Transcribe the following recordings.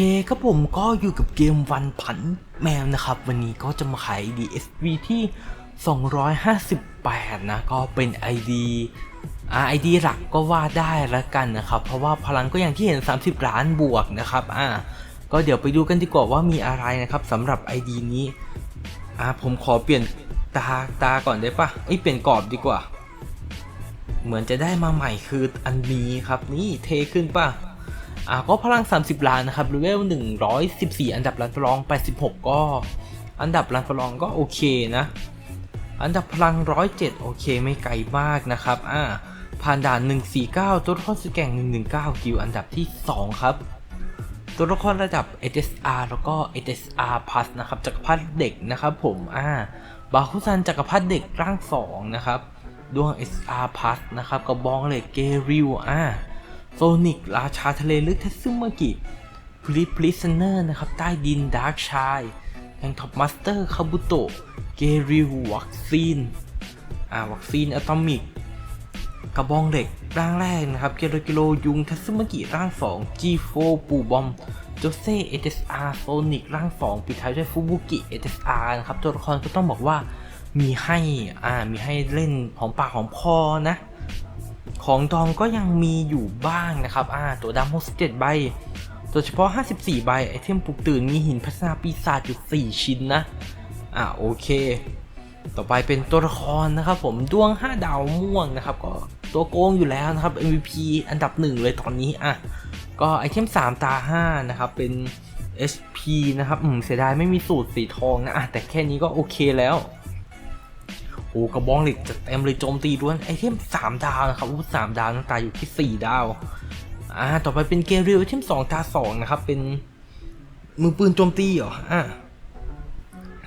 เคครับผมก็อยู่กับเกมวันผันแมวนะครับ วันนี้ก็จะมาขาย DSV ที่ 258 นะ ก็เป็น ID อ่า ID หลักก็ว่าได้แล้วกันนะครับ เพราะว่าพลังก็อย่างที่เห็น 30 ล้านบวกนะครับอ่าก็เดี๋ยวไปดูกันดีกว่าว่ามีอะไรนะครับสำหรับ ID นี้อ่าผมขอเปลี่ยนตาตาก่อนได้ปะเอ้เปลี่ยนกรอบดีกว่า เหมือนจะได้มาใหม่คืออันนี้ครับนี่เทขึ้นป่ะ อ่าก็พลัง 30 ล้านนะครับเลเวล114 อันดับรันประลอง 86 ก็อันดับรันประลองก็โอเคนะ อันดับพลัง 107 โอเคไม่ไกลมากนะครับอ่าผ่านด่าน 149 ตัวละครสแกง119 กิวอันดับที่ 2 ครับ ตัวละครระดับ SSR แล้วก็ SSR Plus นะครับจักรพรรดิเด็กนะครับผมอ่าบาคุซันจักรพรรดิเด็กร่าง 2 นะครับดวง SR Plus นะครับกระบองเหล็กเกริวอ่า โซนิกราชาทะเลลึกเทซึมากิพลิพลิสเนอร์นะครับใต้ดินดาร์กชายแห่งท็อปมาสเตอร์คาบุโตะเกริววัคซีนอ่าวัคซีนอะตอมิกกระบองเหล็กร่างแรกนะครับเกโรกิโลยุงทัซึมากิร่าง 2 G4 ปูบอมโจเซ่เอ s r โซนิกร่าง 2 ปิดท้ายด้วยฟูบุกิเอ s r นะครับตัวละครก็ต้องบอกว่ามีให้อ่ามีให้เล่นหอมปากหอมคอนะ ของดองก็ยังมีอยู่บ้างนะครับอ่าตัวดำ67 ใบตัวเฉพาะ 54 ใบ ไอเทมปลุกตื่นมีหินพัฒนาปีศาจอยู่ 4 ชิ้นนะ อ่าโอเค ต่อไปเป็นตัวละครนะครับผมดวง 5 ดาวม่วงนะครับ ก็ตัวโกงอยู่แล้วนะครับ MVP อันดับ 1 เลยตอนนี้อะก็ไอเทม 3 ตา 5 นะครับ เป็น SP นะครับ อืม เสียดายไม่มีสูตรสีทองนะอะแต่แค่นี้ก็โอเคแล้ว อ้กระบองเหล็กจะเต็มเลยโจมตีด้วนไอเทม3ดาวนะครับอาวุธ3ดาวน้ำตาอยู่ที่4ดาวอ่าต่อไปเป็นเกเรียลไอเทม2ตา2นะครับเป็นมือปืนโจมตีเหรออ่า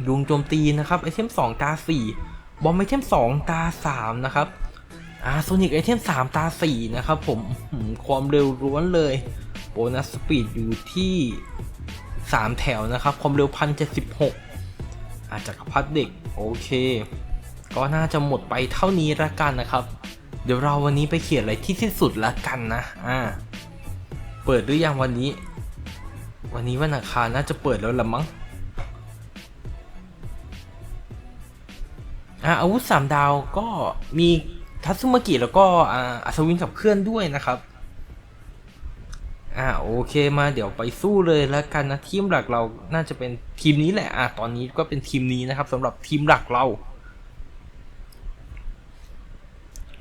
ดวงโจมตีนะครับไอเทม2ตา4บอมไอเทม2ตา3นะครับอ่าโซนิกไอเทม3ตา4นะครับผมความเร็วล้วนเลยโบนัสสปีดอยู่ที่3แถวนะครับ ความเร็วพันเจ็ดสิบหกอาจจะกรพัดเด็ก โอเค ก็น่าจะหมดไปเท่านี้ละกันนะครับ เดี๋ยวเราวันนี้ไปเขียนอะไรที่ที่สุดละกันนะ อ่า เปิดหรือยังวันนี้ วันนี้วันอังคารน่าจะเปิดแล้วละมั้ง อ่าอาวุธสามดาวก็มีทัตสึมากิแล้วก็อ่าอัศวินขับเคลื่อนด้วยนะครับ อ่าโอเคมาเดี๋ยวไปสู้เลยแล้วกันนะทีมหลักเราน่าจะเป็นทีมนี้แหละ อ่าตอนนี้ก็เป็นทีมนี้นะครับสำหรับทีมหลักเรา อือหือ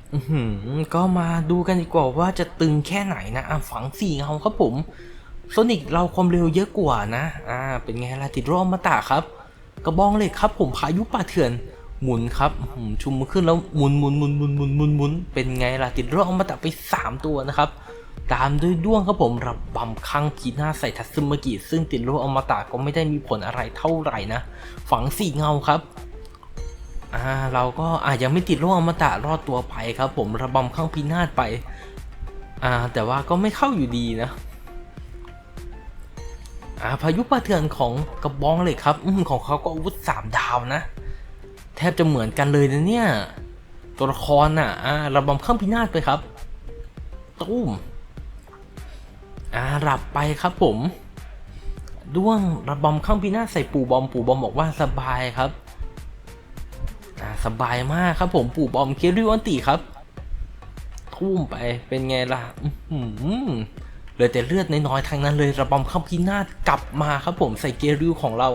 ก็มาดูกันดีกว่าว่าจะตึงแค่ไหนนะอะฝังสี่เงาครับผมโซนิกเราความเร็วเยอะกว่านะ อ่า เป็นไงล่ะติดรอบมาตาครับ กระบองเหล็กครับผมพายุป่าเถื่อนหมุนครับชุมมือขึ้นแล้วหมุนหมุนหมุนหมุนหมุนหมุนหมุนเป็นไงล่ะติดรอบมาตาไป 3 ตัวนะครับ ตามด้วยด้วงครับผมรับำคังพีหน้าใส่ทัตซึมกิซึ่งติดรอมตะก็ไม่ได้มีผลอะไรเท่าไหร่นะ ฝังสี่เงาครับ อ่าเราก็อาจยังไม่ติดโรคอมตะรอดตัวไปครับ ผมระบำข้างพินาศไป อ่า แต่ว่าก็ไม่เข้าอยู่ดีนะอ่าพายุป่าเถื่อนของกระบองเล็กครับ อืมของเขาก็อาวุธสามดาวนะ แทบจะเหมือนกันเลยนะเนี่ย ตัวละครน่ะอ่าระบำข้างพินาศไปครับตุ้มอ่าหลับไปครับผมด้วงระบอมข้างพีหน้าศใส่ปู่บอมปู่บอมบอกว่าสบายครับ สบายมากครับผมปู่บอมเกริวันติครับ ทุ่มไปเป็นไงล่ะอื้อหือเหลือแต่เลือดน้อยๆทางนั้นเลยระบอมข้างพีหน้ากลับมาครับผมใส่เกริวของเรา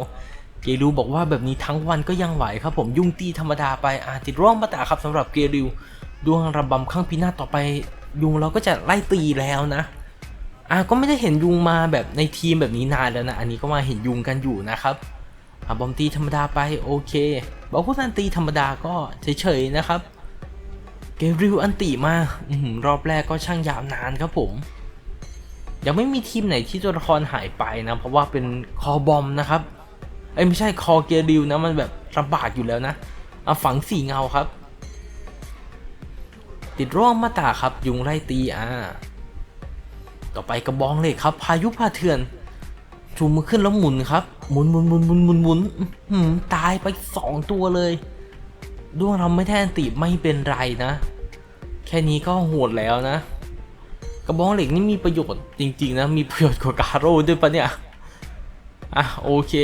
เกริวบอกว่าแบบนี้ทั้งวันก็ยังไหวครับผมยุ่งตีธรรมดาไปอาติดร่องมาตาครับสำหรับเกริวดวงระบำข้างพีหน้าต่อไปยุงเราก็จะไล่ตีแล้วนะอะก็ไม่ได้เห็นยุงมาแบบในทีมแบบนี้นานแล้วนะ อันนี้ก็มาเห็นยุงกันอยู่นะครับ อะบอมตีธรรมดาไปโอเคบอกผู้ตันตีธรรมดาก็เฉยๆนะครับ เกริวอันติมาออหือรอบแรกก็ช่างยาวนานครับผม ยังไม่มีทีมไหนที่ตัวละครหายไปนะ เพราะว่าเป็นคอบอมนะครับ เอ้ยไม่ใช่คอเกริวนะมันแบบระบาดอยู่แล้วนะเอาฝังสี่เงาครับ ติดร่องมาตาครับ ยุงไล่ตีอ่าต่อไปกระบองเหล็กครับ พายุพาเถื่อนชูมือขึ้นแล้วหมุนครับ หมุนหมุนหมุนหมุนหมุนหมุนตายไปสองตัวเลยด้วงเราไม่แท่นติไม่เป็นไรนะ แค่นี้ก็โหดแล้วนะ กระบองเหล็กนี่มีประโยชน์จริง ๆ นะ มีประโยชน์กว่าการโร่ด้วยปะเนี่ย อะโอเค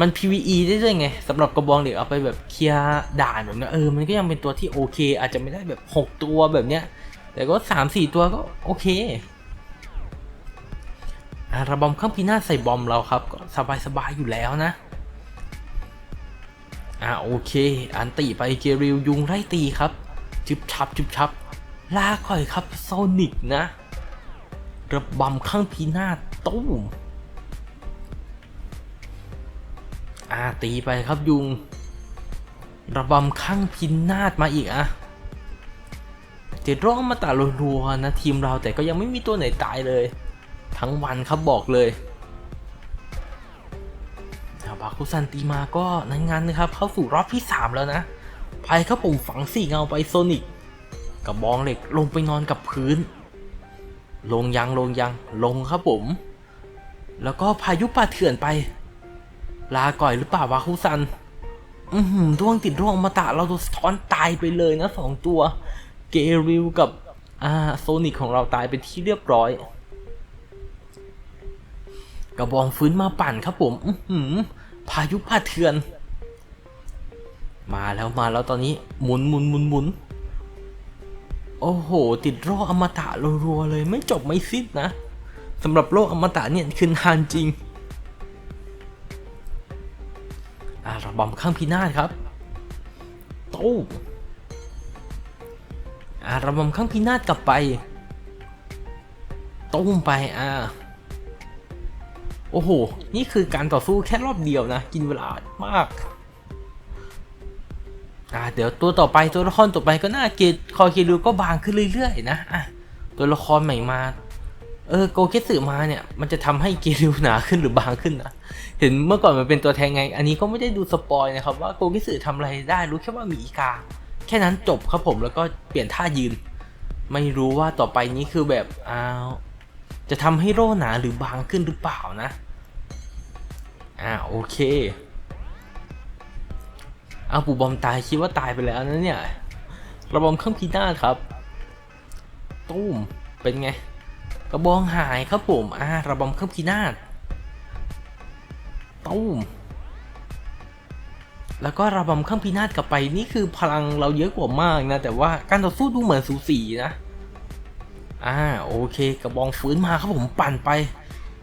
มัน PVE ได้ด้วยไงสำหรับกระบองเหล็กเอาไปแบบเคลียร์ด่านแบบนี้เออมันก็ยังเป็นตัวที่โอเค อาจจะไม่ได้แบบ 6 ตัวแบบเนี้ย แต่ก็ 3-4 ตัวก็โอเค ระบอมเครื่องพินาศใส่บอมเราครับก็สบายๆอยู่แล้วนะ อะโอเค อันตีไปเกริวยุงไล่ตีครับ จุบชับจุบชับลาก่อยครับโซนิกนะ ระบำข้างพินาศตุ้มอ่าตีไปครับยุง ระบำข้างพินาศมาอีกอะเจ็ดร้องมาตารัวๆนะทีมเราแต่ก็ยังไม่มีตัวไหนตายเลย ทั้งวันครับบอกเลยอาบาคุซันตีมาก็นั้นงานนะครับ เข้าสู่รอบที่ 3 แล้วนะภัยครับผมฝังสี่เงาไปโซนิกกระบองเหล็กลงไปนอนกับพื้น ลงยังลงยังลงครับผม แล้วก็พายุป่าเถื่อนไป ลาก่อยหรือเปล่าวาคุซัน อือหือดวงติดร่วงอมตะเราโดนสะท้อนตายไปเลยนะสองตัว เกริวกับอ่าโซนิกของเราตายเป็นที่เรียบร้อย กระบองฟื้นมาปั่นครับผมอือหือพายุป่าเถือน มาแล้วมาแล้วตอนนี้หมุนหมุนหมุนหมุนโอ้โห ติดโรคอมตะรัวๆเลยไม่จบไม่สิ้นนะสำหรับโรคอมตะเนี่ยคือนานจริงอ่าระบำข้างพินาศครับตู้อ่าระบำข้างพินาศกลับไปตุ้มไปอ่า โอ้โห นี่คือการต่อสู้แค่รอบเดียวนะ กินเวลามาก อ่า เดี๋ยวตัวต่อไปตัวละครต่อไปก็น่าเกตคอเครูก็บางขึ้นเรื่อยๆนะ อะ ตัวละครใหม่มา เออโกเกสึมาเนี่ย มันจะทำให้เกริวหนาขึ้นหรือบางขึ้นนะ เห็นเมื่อก่อนมันเป็นตัวแทงไง อันนี้ก็ไม่ได้ดูสปอยนะครับว่าโกเกสึทำอะไรได้ รู้แค่ว่ามีอีกา แค่นั้นจบครับผม แล้วก็เปลี่ยนท่ายืน ไม่รู้ว่าต่อไปนี้คือแบบ อ้าว จะทำให้โร่หนาหรือบางขึ้นหรือเปล่านะ อ่าโอเคเอาปู่บอมตายคิดว่าตายไปแล้วนะเนี่ยระบอมเครื่องพินาครับ ตุ้มเป็นไง กระบองหายครับผมอ่าระบอมเครื่องพินาตุ้มแล้วก็ระบำเครื่องพินาศกลับไปนี่คือพลังเราเยอะกว่ามากนะ แต่ว่าการต่อสู้ดูเหมือนสูสีนะ อ่าโอเคกระบองฟื้นมาครับผมปั่นไป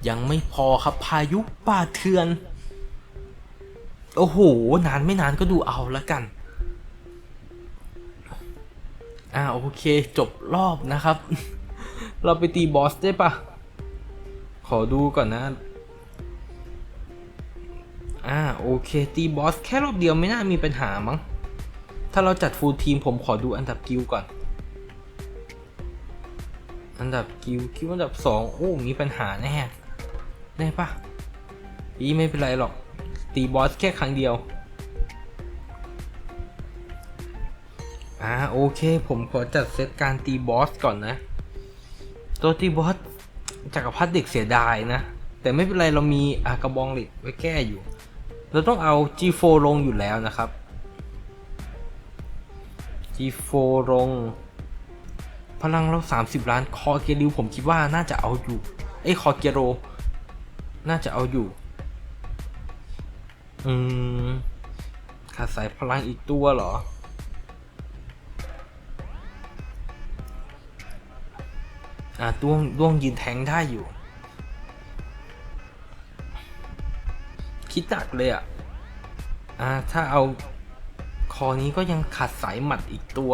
ยังไม่พอครับพายุป่าเทือน โอ้โห นานไม่นานก็ดูเอาล้วกัน อ่าโอเค จบรอบนะครับ เราไปตีบอสได้ปะขอดูก่อนนะ อ่าโอเค ตีบอสแค่รอบเดียวไม่น่ามีปัญหามั้ง ถ้าเราจัดฟูลทีมผมขอดูอันดับกิลก่อน อันดับกิลคิวอันดับสองโอ้ มีปัญหาแน่แน่ปะอีไม่เป็นไรหรอก ตีบอสแค่ครั้งเดียว อ่าโอเค ผมขอจัดเซตการตีบอสก่อนนะ ตัวตีบอสจักรพรรดิเด็กเสียดายนะ แต่ไม่เป็นไรเรามีอากระบองเหล็กไว้แก้อยู่ เราต้องเอา G4 ลงอยู่แล้วนะครับ G4 ลง พลังเรา 30 ล้านคอเกริวผมคิดว่าน่าจะเอาอยู่ เอ้คอเกโร น่าจะเอาอยู่ อืมขาดสายพลังอีกตัวเหรอ อ่าด้วงด้วงยืนแทงได้อยู่ คิดหนักเลยอะ อ่า ถ้าเอาคอนี้ก็ยังขาดสายหมัดอีกตัว